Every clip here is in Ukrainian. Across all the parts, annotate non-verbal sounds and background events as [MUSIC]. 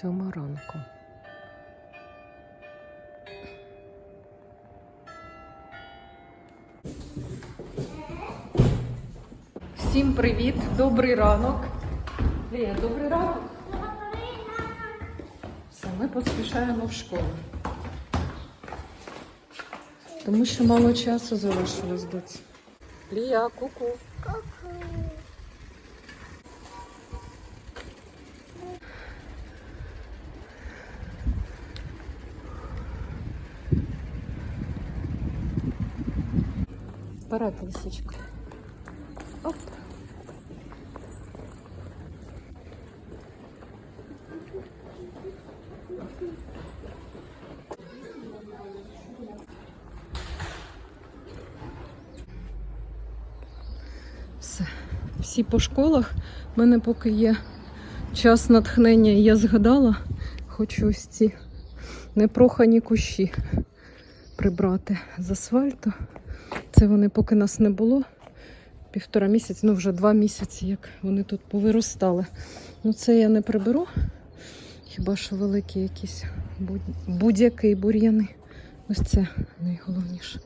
Сьома ранку. Всім привіт, добрий ранок. Лія, добрий ранок. Все, ми поспішаємо в школу. Тому що мало часу залишилось доці. Лія, ку-ку. Вперед, лисичка. Оп. Все. Всі по школах. У мене поки є час натхнення, я згадала, хочу ось ці непрохані кущі прибрати з асфальту. Це вони поки нас не було. Півтора місяці, ну вже два місяці, як вони тут повиростали. Ну це я не приберу. Хіба що великі якісь будь- будь-які бур'яни. Ось це найголовніше.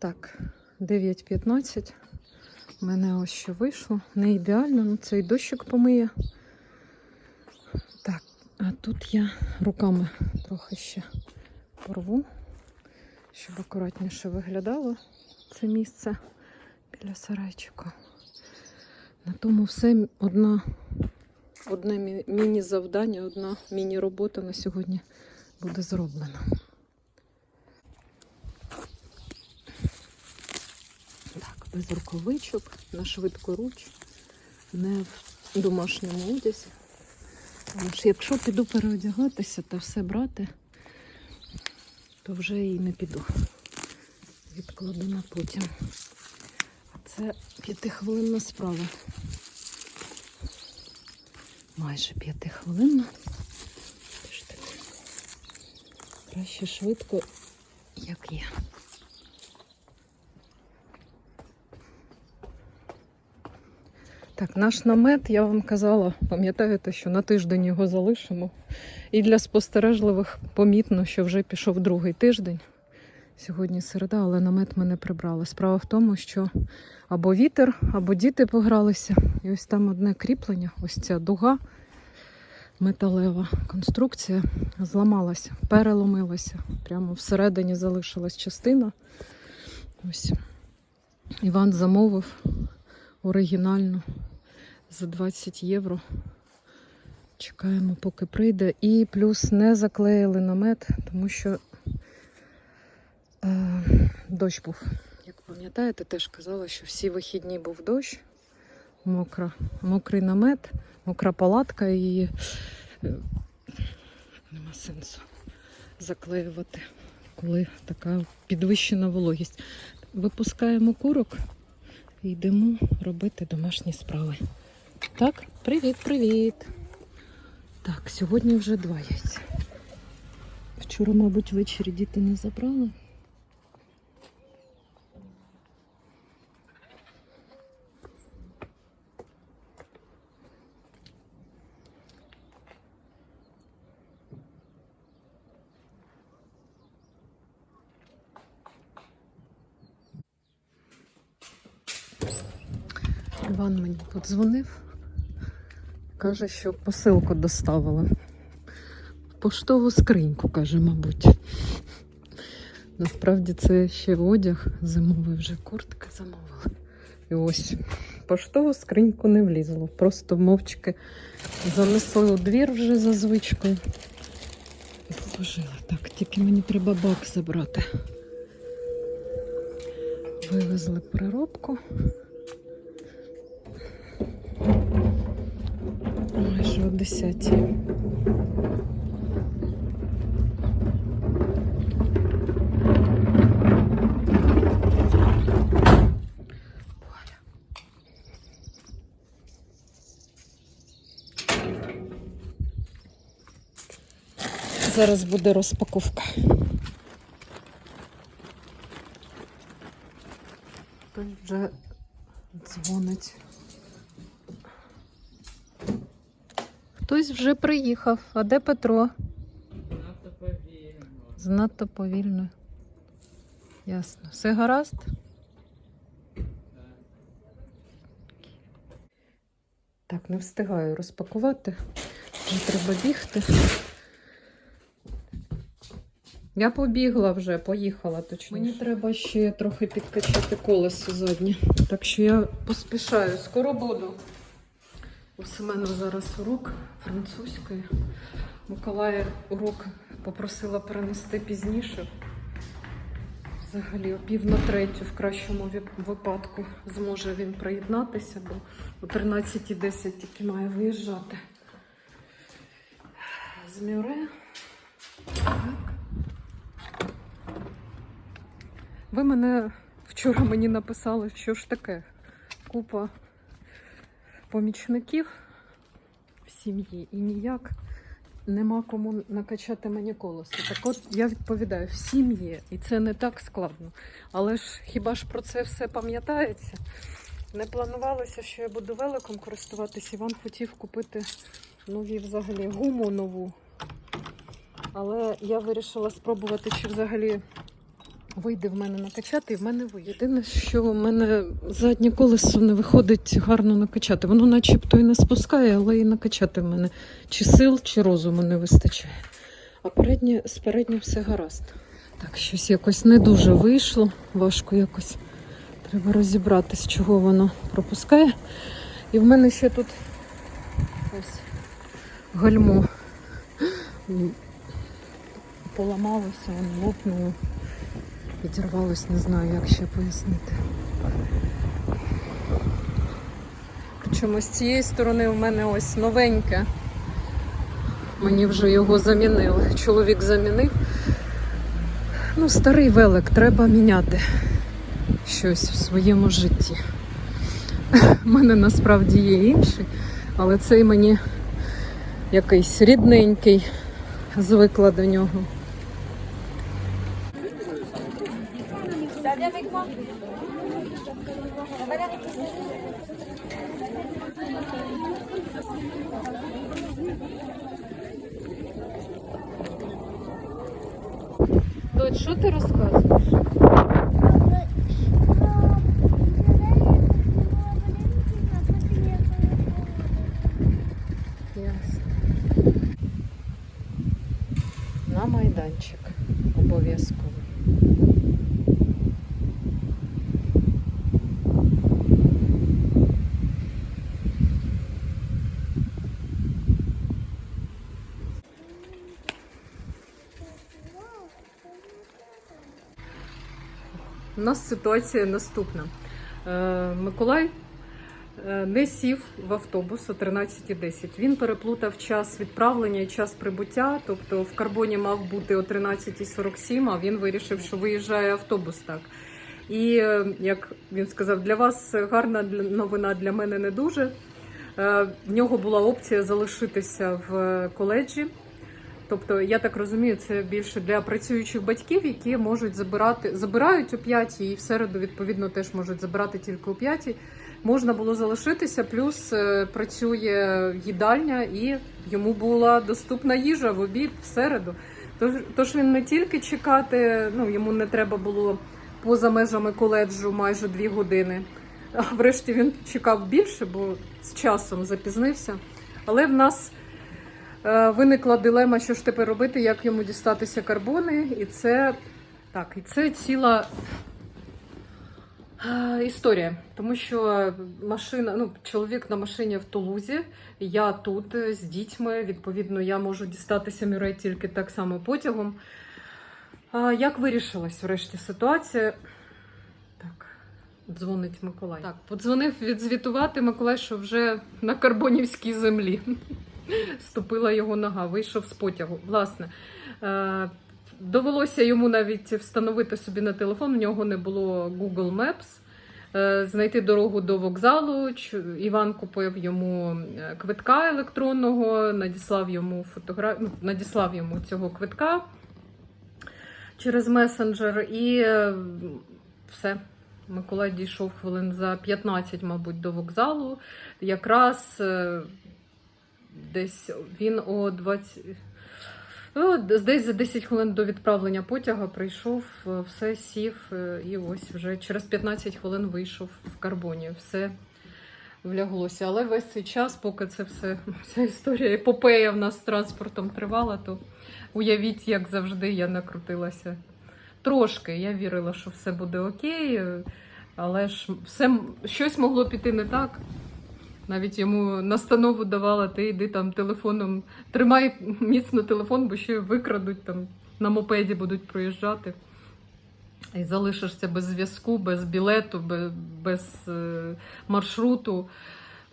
Так, 9.15. У мене ось що вийшло. Не ідеально, ну цей дощик помиє. Так, а тут я руками трохи ще порву, щоб акуратніше виглядало це місце біля сарайчика. На тому все одна, одне міні-завдання, одна міні-робота на сьогодні буде зроблена. Без рукавичок, на швидкоруч, не в домашньому одязі. Тому що якщо піду переодягатися та все брати, то вже і не піду. Відкладу на потім. Це п'ятихвилинна справа. Майже п'ятихвилинна. Краще швидко, як є. Так, наш намет, я вам казала, пам'ятаєте, що на тиждень його залишимо. І для спостережливих помітно, що вже пішов другий тиждень. Сьогодні середа, але намет ми не прибрали. Справа в тому, що або вітер, або діти погралися. І ось там одне кріплення, ось ця дуга, металева конструкція зламалася, переломилася. Прямо всередині залишилась частина. Ось Іван замовив оригінальну за 20 євро. Чекаємо, поки прийде. І плюс не заклеїли намет, тому що е, дощ був. Як пам'ятаєте, теж казала, що всі вихідні був дощ, мокра, мокрий намет, мокра палатка і е, нема сенсу заклеювати, коли така підвищена вологість. Випускаємо курок і йдемо робити домашні справи. Так, привіт, привіт. Так, сьогодні вже два яйця. Вчора, мабуть, ввечері діти не забрали. Іван мені подзвонив. Каже, що посилку доставили. Поштову скриньку, каже, мабуть. Насправді це ще одяг зимовий вже куртки замовили. І ось поштову скриньку не влізло. Просто мовчки занесли у двір вже за звичкою. І положили. Так, тільки мені треба бак забрати. Вивезли переробку. Майже о 10. Зараз буде розпаковка. Хтось вже дзвонить. Хтось вже приїхав. А де Петро? Надто повільно. Занадто повільно. Ясно. Все гаразд? Так, не встигаю розпакувати. Вже треба бігти. Я побігла вже, поїхала точно. Мені треба ще трохи підкачати колесо заднє. Так що я поспішаю, скоро буду. У Семена зараз урок французької. Миколая урок попросила перенести пізніше. Взагалі, о пів на третю, в кращому випадку, зможе він приєднатися, бо о 13.10 тільки має виїжджати. З Мюре. Ви мене вчора мені написали, що ж таке. Купа помічників в сім'ї і ніяк нема кому накачати мені колесо. Так от я відповідаю, в сім'ї, і це не так складно. Але ж хіба ж про це все пам'ятається? Не планувалося, що я буду великом користуватись. Іван хотів купити нові взагалі гуму нову. Але я вирішила спробувати, чи взагалі вийде в мене накачати, і в мене вийде. Єдине, що в мене заднє колесо не виходить гарно накачати. Воно начебто і не спускає, але і накачати в мене чи сил, чи розуму не вистачає. А переднє, з переднім все гаразд. Так, щось якось не дуже вийшло, важко якось. Треба розібратись, чого воно пропускає. І в мене ще тут ось гальмо поламалося, лопнуло. Підірвалось, не знаю, як ще пояснити. Причому з цієї сторони у мене ось новеньке. Мені вже його замінили. Чоловік замінив. Ну, старий велик, треба міняти щось в своєму житті. У мене насправді є інший, але цей мені якийсь рідненький, звикла до нього. Дочь, що ти розказуєш? Ясно. На майданчик обов'язково. У нас ситуація наступна. Е, Миколай е, не сів в автобус о 13.10. Він переплутав час відправлення і час прибуття. Тобто в карбоні мав бути о 13.47, а він вирішив, що виїжджає автобус так. І е, як він сказав, для вас гарна новина для мене не дуже. В нього була опція залишитися в коледжі. Тобто, я так розумію, це більше для працюючих батьків, які можуть забирати, забирають о п'ятій і в середу, відповідно, теж можуть забирати тільки о п'ятій. Можна було залишитися, плюс е, працює їдальня, і йому була доступна їжа в обід в середу. Тож, тож він не тільки чекати, ну йому не треба було поза межами коледжу майже дві години. А врешті він чекав більше, бо з часом запізнився. Але в нас виникла дилема, що ж тепер робити, як йому дістатися карбони. І це так, і це ціла е, історія. Тому що машина, ну, чоловік на машині в Тулузі, я тут е, з дітьми. Відповідно, я можу дістатися Мюрей тільки так само потягом. Як вирішилась врешті ситуація? Так, дзвонить Миколай. Так, подзвонив відзвітувати Миколай, що вже на карбонівській землі. Ступила його нога, вийшов з потягу. Власне, е, довелося йому навіть встановити собі на телефон. В нього не було Google Maps. е, Знайти дорогу до вокзалу. Іван купив йому е, квитка електронного, надіслав йому фотогра... ну, надіслав йому цього квитка через месенджер, і все. Миколай дійшов хвилин за 15, мабуть, до вокзалу. Якраз десь він о 20. Ну, десь за 10 хвилин до відправлення потяга прийшов, е, все сів, е, і ось вже через 15 хвилин вийшов в карбоні. Все вляглося. Але весь цей час, поки це все, [LAUGHS] вся історія епопея в нас з транспортом тривала, то уявіть, як завжди, я накрутилася. Трошки я вірила, що все буде окей, е, але ж все щось могло піти не так. Навіть йому настанову давала, ти йди там телефоном, тримай міцно телефон, бо ще викрадуть там на мопеді будуть проїжджати. І залишишся без зв'язку, без білету, без, без е, маршруту.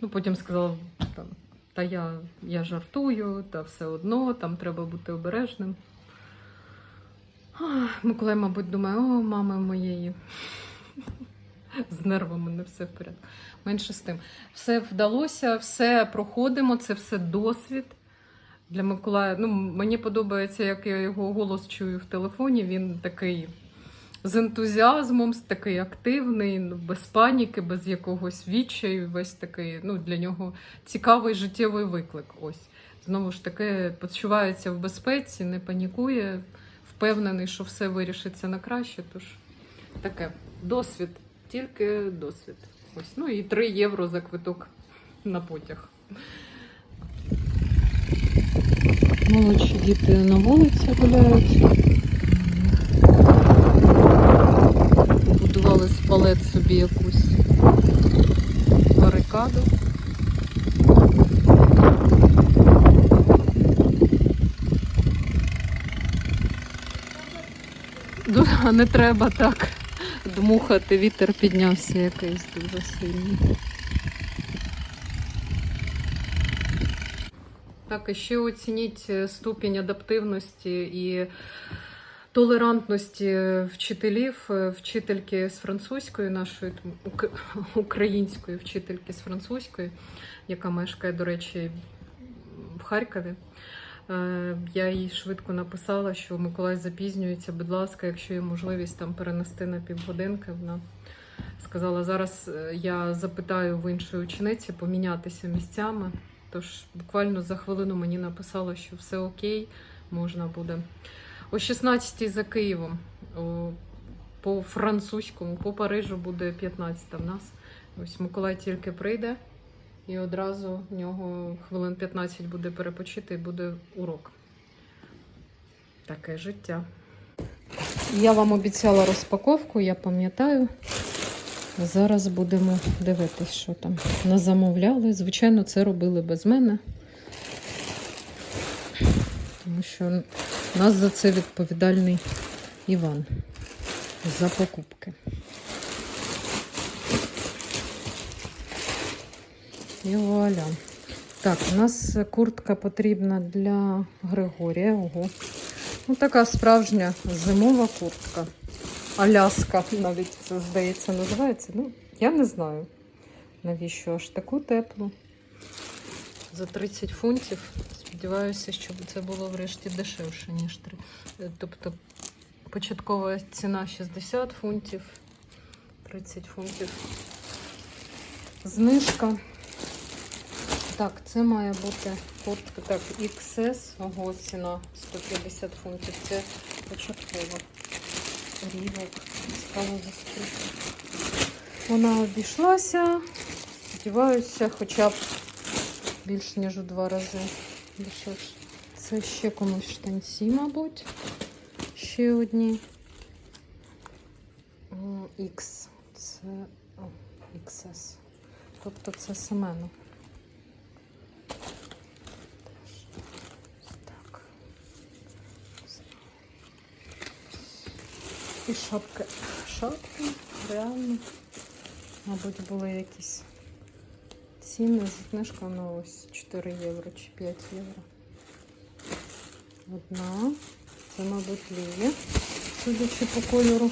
Ну, потім сказала, там, та я, я жартую, та все одно, там треба бути обережним. Миколай, мабуть, думає, о, мами моєї. З нервами не все в порядку. Менше з тим. Все вдалося, все проходимо, це все досвід. Для Миколая, ну, мені подобається, як я його голос чую в телефоні. Він такий з ентузіазмом, такий активний, ну, без паніки, без якогось відчаю. Весь такий, ну, для нього цікавий життєвий виклик. Ось. Знову ж таки, почувається в безпеці, не панікує, впевнений, що все вирішиться на краще. Тож таке досвід, тільки досвід. Ось, ну і 3 євро за квиток на потяг. Молодші діти на вулиці гуляють. Будували з палет собі якусь барикаду. Ду- Не треба так дмухати, вітер піднявся якийсь дуже сильний. Так, і ще оцініть е, ступінь адаптивності і толерантності вчителів, е, вчительки з французької, нашої української вчительки з французької, яка мешкає, до речі, в Харкові. Е, Я їй швидко написала, що Миколай запізнюється, будь ласка, якщо є можливість там перенести на півгодинки. Вона сказала, зараз е, я запитаю в іншої учениці помінятися місцями. Тож буквально за хвилину мені написала, що все окей, можна буде. О 16-й за Києвом, по французькому, по Парижу буде 15 в нас. Ось Миколай тільки прийде, і одразу в нього хвилин 15 буде перепочити і буде урок. Таке життя. Я вам обіцяла розпаковку, я пам'ятаю. Зараз будемо дивитись, що там назамовляли. Звичайно, це робили без мене. Тому що нас за це відповідальний Іван за покупки. І вуаля. Так, у нас куртка потрібна для Григорія. Ого. Ну, така справжня зимова куртка. Аляска навіть це, здається, називається. Ну, я не знаю, навіщо аж таку теплу. За 30 фунтів. Сподіваюся, щоб це було врешті дешевше, ніж 3. Е, Тобто початкова ціна 60 фунтів, 30 фунтів. Знижка. Так, це має бути куртка. Так, XS, ого, ціна 150 фунтів. Це початкова. Рівок. Цікаво за скільки. Вона обійшлася. Сподіваюся, хоча б більш ніж у два рази дешевше. Це ще комусь штанці, мабуть. Ще одні. X. Це XS. Тобто це Семену. Теж. Ось Так. І шапки. Шапки, реально. Мабуть, були якісь ціни з знижкою на ось 4 євро чи 5 євро. Одна. Це, мабуть, Лілі, судячи по кольору.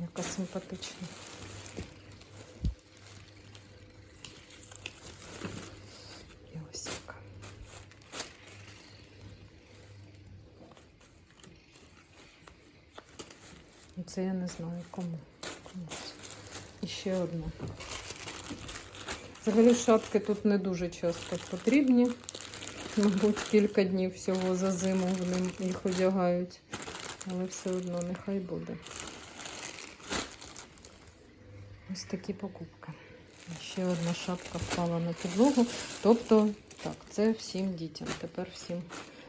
Яка симпатична. І ось яка. Ну, Це я не знаю кому. Комусь. І ще одна. Взагалі шапки тут не дуже часто потрібні. Мабуть, кілька днів всього за зиму вони їх одягають. Але все одно нехай буде. Ось такі покупки. Ще одна шапка впала на підлогу. Тобто, так, це всім дітям. Тепер всім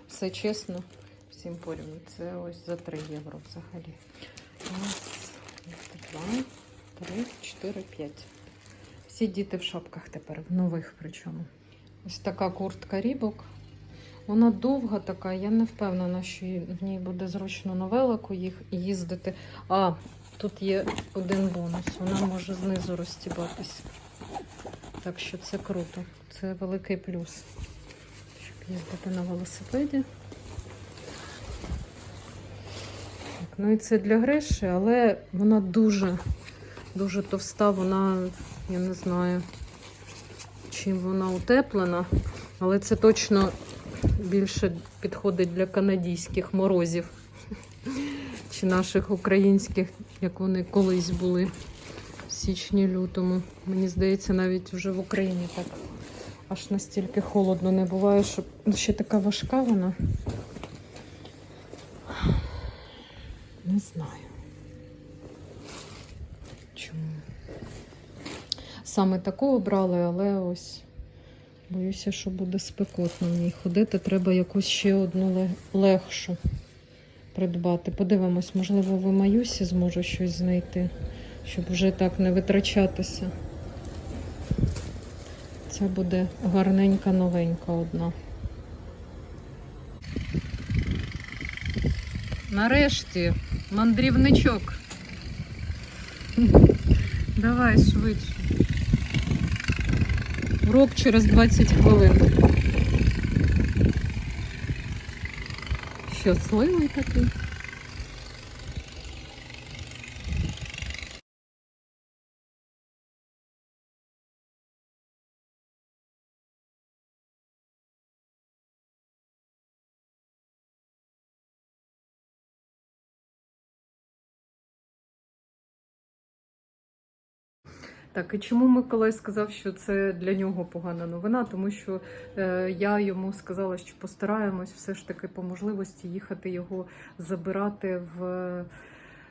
все чесно, всім порівну. Це ось за 3 євро взагалі. Два, три, чотири, п'ять. Всі діти в шапках тепер, в нових причому. Ось така куртка рібок. Вона довга така, я не впевнена, що в ній буде зручно на велику їх їздити. А, тут є один бонус. Вона може знизу розстібатись. Так що це круто. Це великий плюс. Щоб їздити на велосипеді. Так, ну і це для Греші, але вона дуже, дуже товста, вона, я не знаю, чим вона утеплена, але це точно більше підходить для канадійських морозів чи наших українських, як вони колись були в січні-лютому. Мені здається, навіть вже в Україні так аж настільки холодно не буває, що ще така важка вона. Не знаю. Чому? Саме таку обрали, але ось боюся, що буде спекотно в ній ходити. Треба якусь ще одну легшу придбати. Подивимось, можливо, в Маюсі зможу щось знайти, щоб вже так не витрачатися. Це буде гарненька новенька одна. Нарешті мандрівничок. Давай швидше. Урок через 20 хвилин. Щасливий такий. Так, і чому Миколай сказав, що це для нього погана новина? Тому що е, я йому сказала, що постараємось все ж таки по можливості їхати його забирати в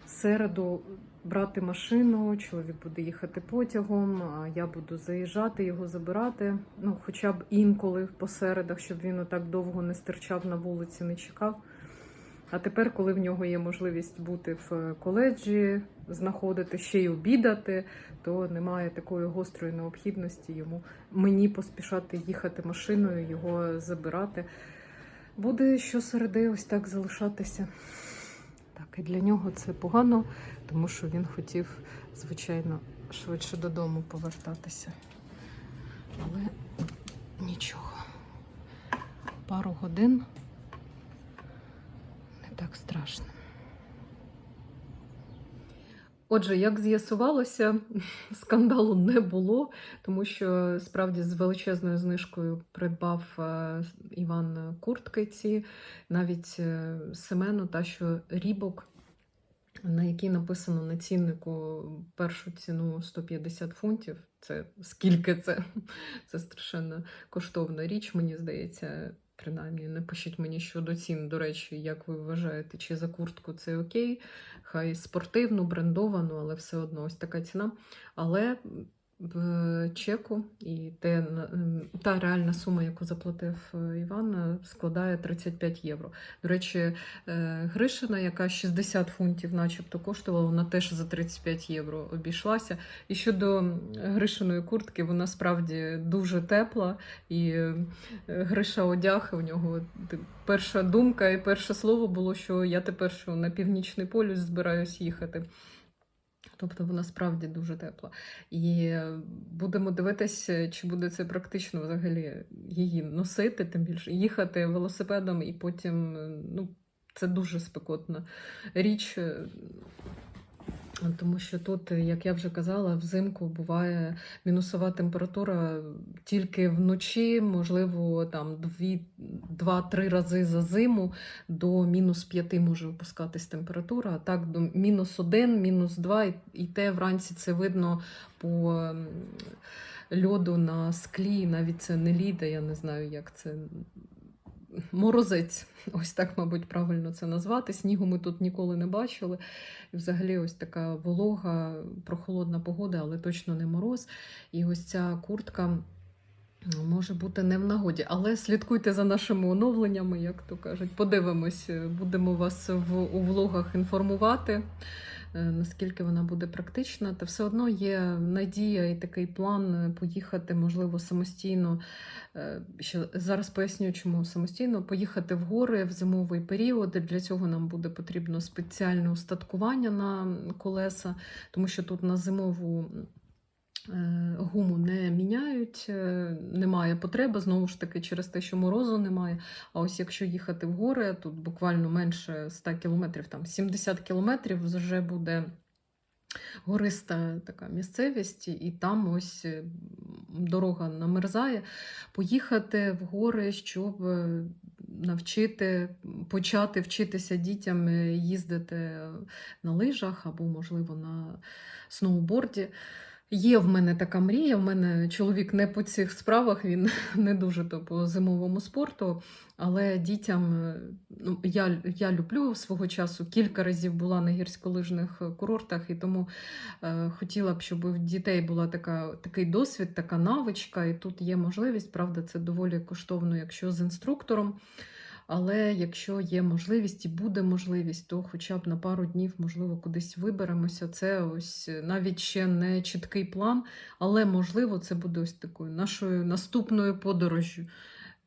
середу, брати машину. Чоловік буде їхати потягом, а я буду заїжджати його забирати. Ну, хоча б інколи по середах, щоб він отак довго не стирчав на вулиці, не чекав. А тепер, коли в нього є можливість бути в коледжі, знаходити ще й обідати, то немає такої гострої необхідності йому мені поспішати їхати машиною, його забирати. Буде щосереди ось так залишатися. Так, і для нього це погано, тому що він хотів, звичайно, швидше додому повертатися. Але нічого. Пару годин не так страшно. Отже, як з'ясувалося, [LAUGHS] скандалу не було, тому що справді з величезною знижкою придбав е, Іван куртки ці, навіть е, Семену, та що рібок, на якій написано на ціннику першу ціну 150 фунтів. Це скільки це? [LAUGHS] Це страшенно коштовна річ, мені здається. Принаймні, напишіть мені щодо цін, до речі, як ви вважаєте, чи за куртку це окей, хай спортивну, брендовану, але все одно ось така ціна. Але в чеку і те, та реальна сума, яку заплатив е, Іван, е, складає 35 євро. До речі, е, Гришина, яка 60 фунтів, начебто, коштувала, вона теж за 35 євро обійшлася. І щодо Гришиної куртки, вона справді дуже тепла, і Гриша одяг у нього перша думка і перше слово було, що я тепер що на північний полюс збираюсь їхати. Тобто вона справді дуже тепла. І будемо дивитися, чи буде це практично взагалі її носити, тим більше їхати велосипедом, і потім ну, це дуже спекотна річ. Тому що тут, як я вже казала, взимку буває мінусова температура тільки вночі, можливо, там дві- два-три рази за зиму до мінус 5 може опускатись температура, а так до мінус 1, мінус 2, і, те вранці це видно по ем, льоду на склі, навіть це не ліда, я не знаю, як це. Морозець, ось так, мабуть, правильно це назвати. Снігу ми тут ніколи не бачили. І взагалі ось така волога, прохолодна погода, але точно не мороз. І ось ця куртка може бути не в нагоді. Але слідкуйте за нашими оновленнями, як то кажуть. Подивимось, будемо вас в, у влогах інформувати. Е, Наскільки вона буде практична, та все одно є надія і такий план е, поїхати, можливо, самостійно. Е, Ще зараз поясню, чому самостійно поїхати в гори в зимовий період. Для цього нам буде потрібно спеціальне устаткування на колеса, тому що тут на зимову гуму не міняють, е, немає потреби знову ж таки через те, що морозу немає. А ось якщо їхати в гори, тут буквально менше 100 кілометрів, там 70 кілометрів вже буде. Гориста така місцевість, і там ось е, дорога намерзає. Поїхати в гори, щоб е, навчити, почати вчитися дітям е, їздити на лижах або, можливо, на сноуборді. Є в мене така мрія. В мене чоловік не по цих справах, він [LAUGHS] не дуже то по зимовому спорту. Але дітям е, ну, я, я люблю свого часу кілька разів була на гірськолижних курортах, і тому е, хотіла б, щоб в дітей була така, такий досвід, така навичка, і тут є можливість, правда, це доволі коштовно, якщо з інструктором. Але якщо є можливість і буде можливість, то хоча б на пару днів, можливо, кудись виберемося. Це ось навіть ще не чіткий план, але можливо, це буде ось такою нашою наступною подорожжю.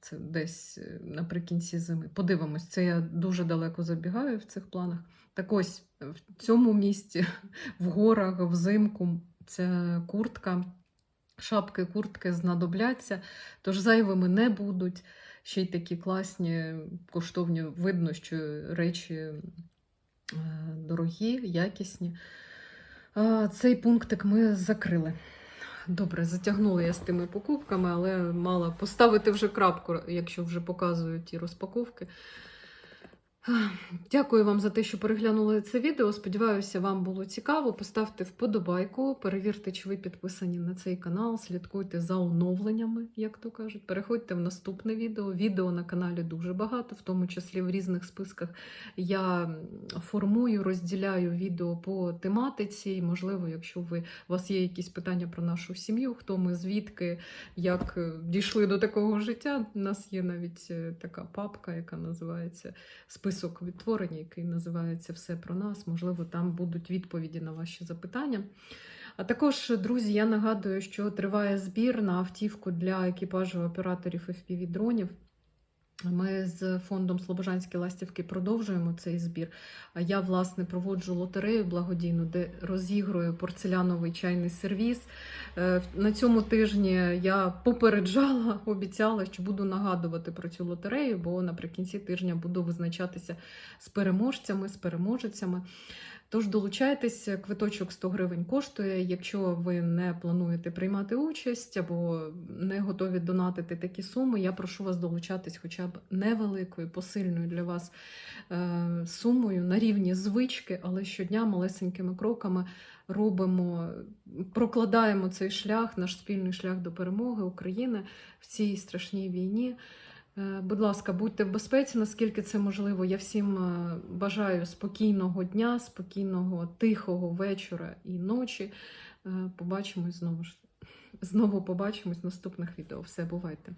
Це десь е, наприкінці зими. Подивимось, це я дуже далеко забігаю в цих планах. Так ось в цьому місці, [LAUGHS] в горах, взимку, ця куртка, шапки, куртки знадобляться, тож зайвими не будуть. Ще й такі класні, коштовні, видно, що речі е, дорогі, якісні. Цей пунктик ми закрили. Добре, затягнула я з тими покупками, але мала поставити вже крапку, якщо вже показують ті розпаковки. Дякую вам за те, що переглянули це відео. Сподіваюся, вам було цікаво. Поставте вподобайку, перевірте, чи ви підписані на цей канал, слідкуйте за оновленнями, як то кажуть. Переходьте в наступне відео. Відео на каналі дуже багато, в тому числі в різних списках. Я формую, розділяю відео по тематиці. І, можливо, якщо ви, у вас є якісь питання про нашу сім'ю, хто ми, звідки, як е, дійшли до такого життя. У нас є навіть е, така папка, яка називається список відтворення, який називається Все про нас. Можливо, там будуть відповіді на ваші запитання. А також, друзі, я нагадую, що триває збір на автівку для екіпажу операторів FPV-дронів. Ми з фондом Слобожанські ластівки продовжуємо цей збір. А Я, власне, проводжу лотерею благодійну, де розігрую порцеляновий чайний сервіс. Е, На цьому тижні я попереджала, обіцяла, що буду нагадувати про цю лотерею, бо наприкінці тижня буду визначатися з переможцями, з переможецями. Тож долучайтесь, квиточок 100 гривень коштує. Якщо ви не плануєте приймати участь або не готові донатити такі суми, я прошу вас долучатись хоча б невеликою, посильною для вас е, сумою на рівні звички, але щодня малесенькими кроками робимо, прокладаємо цей шлях, наш спільний шлях до перемоги України в цій страшній війні. Е, Будь ласка, будьте в безпеці, наскільки це можливо. Я всім е, бажаю спокійного дня, спокійного, тихого вечора і ночі. Е, Побачимось знову ж. Знову побачимось в наступних відео. Все, бувайте.